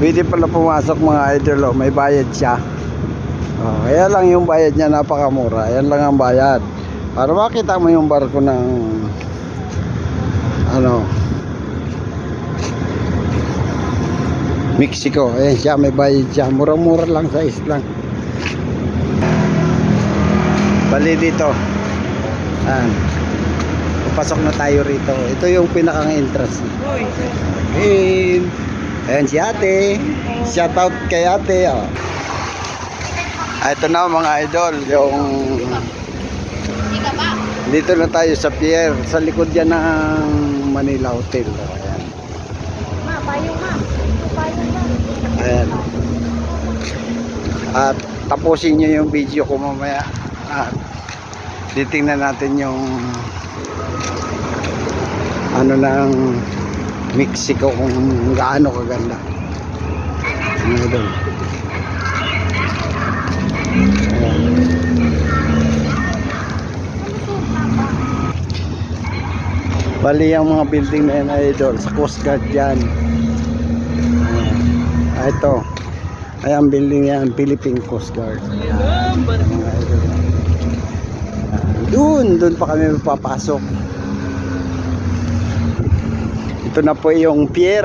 Pwede pala pumasok mga idol, oh. may bayad siya. Oh, kaya lang yung bayad niya napakamura. Yan lang ang bayad. Para makita mo yung barko ng ano Mexico. Ayan siya, may bayad siya. Mura-mura lang sa islang. Bali dito. Ayan. Papasok na tayo rito. Ito yung pinakang entrance. Hey. Ayan si ate. Shout out kay ate. Oh. Ah, ito na mga idol. Yung dito na tayo sa pier. Sa likod yan ng Manila Hotel. Oh, ayan. Ma, payong ma. Payong ma. Ayan. At tapusin nyo yung video ko mamaya. At titingnan natin yung ano ng Mexico kung gaano kaganda. Ano doon? Ayan. Bali ang mga building na yan idol sa Coast Guard yan. Ah, ito. Ay, ang building yan, Philippine Coast Guard. Mga idol. Ah, Doon, doon pa kami papasok. Ito na po yung pier.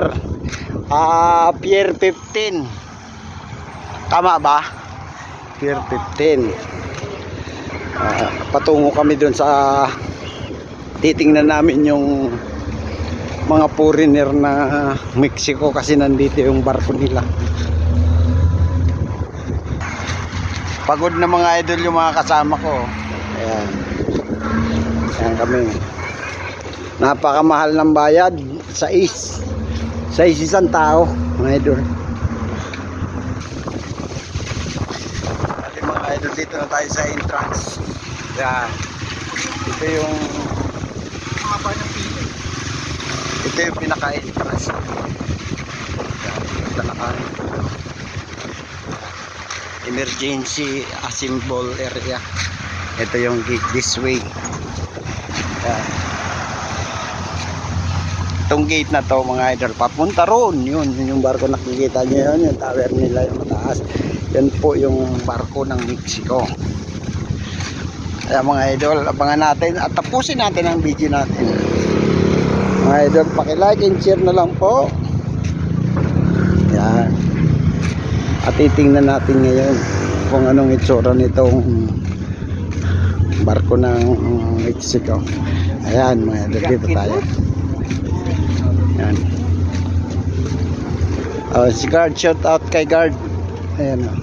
Ah, pier 15. Tama ba? Pier 15. Ah, patungo kami doon sa titingnan namin yung mga foreigner na Mexico kasi nandito yung barko nila. Pagod na mga idol yung mga kasama ko. Ayan. Ayan kami. Napakamahal ng bayad sa is. Sa is isang tao, mga idol. At mga idol, dito na tayo sa entrance. Ayan. Ito yung haba ng pili. Ito yung pinaka-entrance. Ito naka emergency assemble area. Ito yung gate this way. Yan. Itong gate na to mga idol, papunta roon. Yun, yun yung barko nakikita nyo yun, yung tower nila yung mataas. Yan po yung barko ng Mexico. Kaya mga idol, abangan natin at tapusin natin ang video natin. Mga idol, pakilike and share na lang po. Yan. At titingnan natin ngayon kung anong itsura nitong barko ng Mexico. Ayan, mga idol, dito tayo. Yan. Oh, si guard, shout out kay guard. Ayan oh.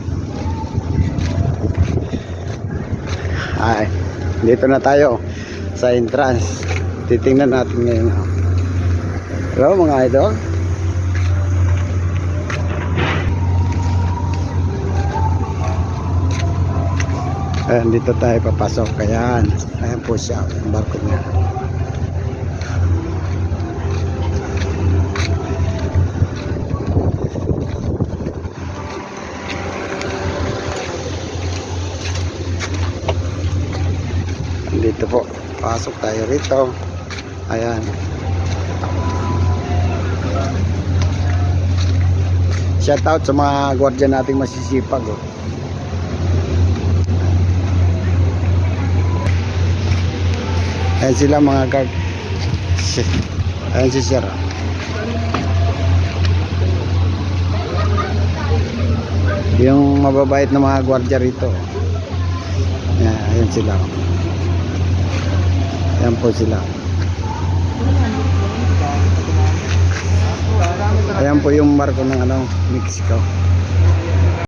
Ay, dito na tayo sa entrance. Titingnan natin ngayon. oh. Hello mga idol. Ayan, dito tayo papasok. Ayan. Ayan po siya. Ang barko niya. Dito po. Pasok tayo rito. Ayan. Shout out sa mga gwardiya nating masisipag. Oh. Ayan sila mga. Si- Ayan si Sir. Yung mababait na mga gwardiya rito. Ayan, ayan sila. Ayan po sila. Ayan po yung marko ng ano, Mexico.